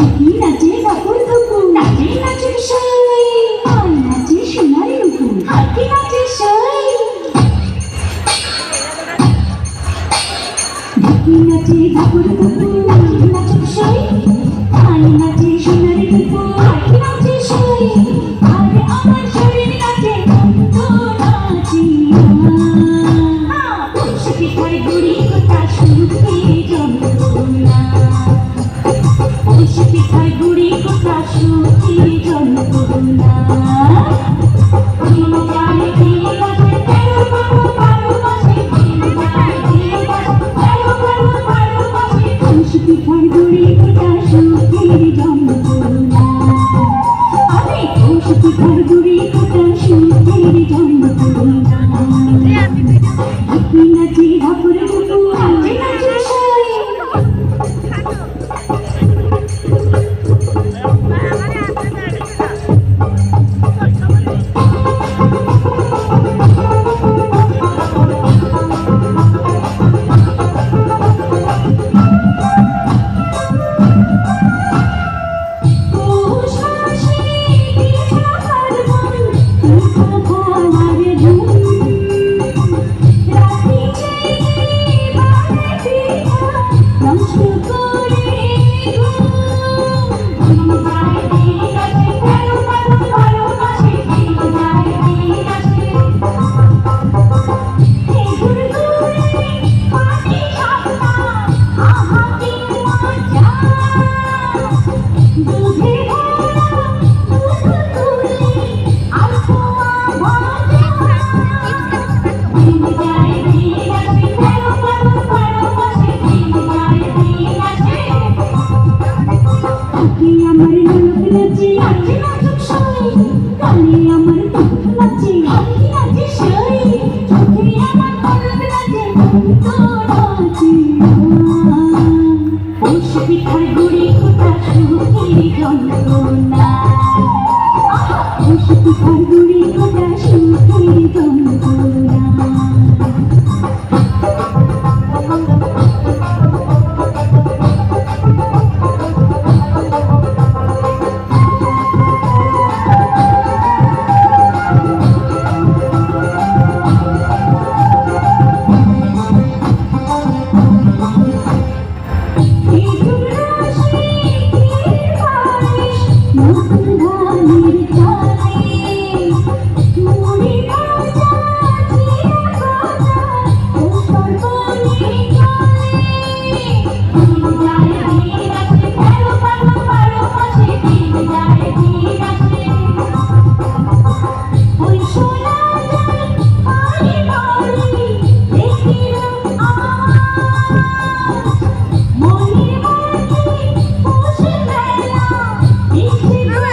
নাচে কাপড় টুকুর নাচে নাচে সই আর নাচে সোনার নুকুর হাতি নাচে সই ঢাকি নাচে কাপড় টুকুর নাচে নাচে সই আর নাচে সোনার নুকুর হাতি নাচে সই আর আমার শরীর নাচে নাচে হ্যাঁ ঘুরে đà Oh, Should be kind of good. 두 이런 누나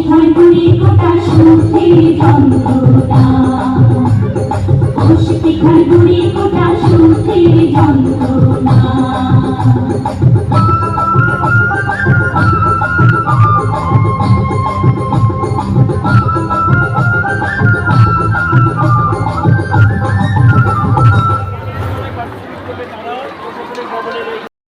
ঘটনে কোটা শুনতে যন্ত্রণা অস্তি ঘটনে কোটা শুনতে যন্ত্রণা